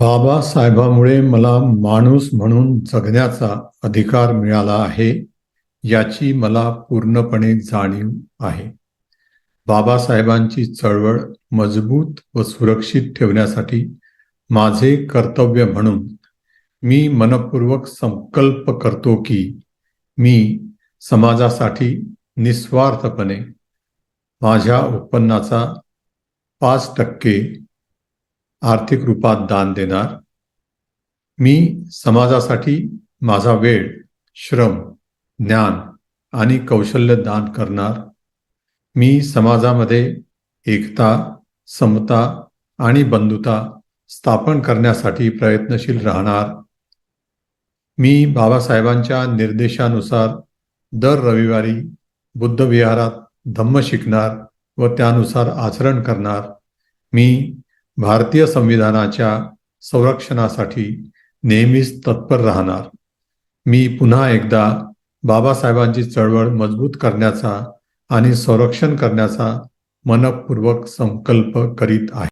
बाबासाहेबामुळे मला माणूस म्हणून जगण्याचा अधिकार मिळाला आहे याची मला पूर्णपणे जाणीव आहे. बाबासाहेबांची चळवळ मजबूत व सुरक्षित ठेवण्यासाठी माझे कर्तव्य म्हणून मी मनपूर्वक संकल्प करतो की मी समाजासाठी निस्वार्थपणे माझ्या उत्पन्नाचा पाच टक्के आर्थिक रूपात दान देणार. मी समाजासाठी माझा वेळ श्रम ज्ञान आणि कौशल्य दान करणार. मी समाजामध्ये एकता समता आणि बंधुता स्थापन करण्यासाठी प्रयत्नशील राहणार. मी बाबासाहेबांच्या निर्देशानुसार दर रविवारी बुद्धविहारात धम्म शिकणार व त्यानुसार आचरण करणार. मी भारतीय संविधानाच्या संरक्षणासाठी नेहमीच तत्पर राहणार. मी पुन्हा एकदा बाबासाहेबांची चळवळ मजबूत करण्याचा आणि संरक्षण करण्याचा मनपूर्वक संकल्प करीत आहे.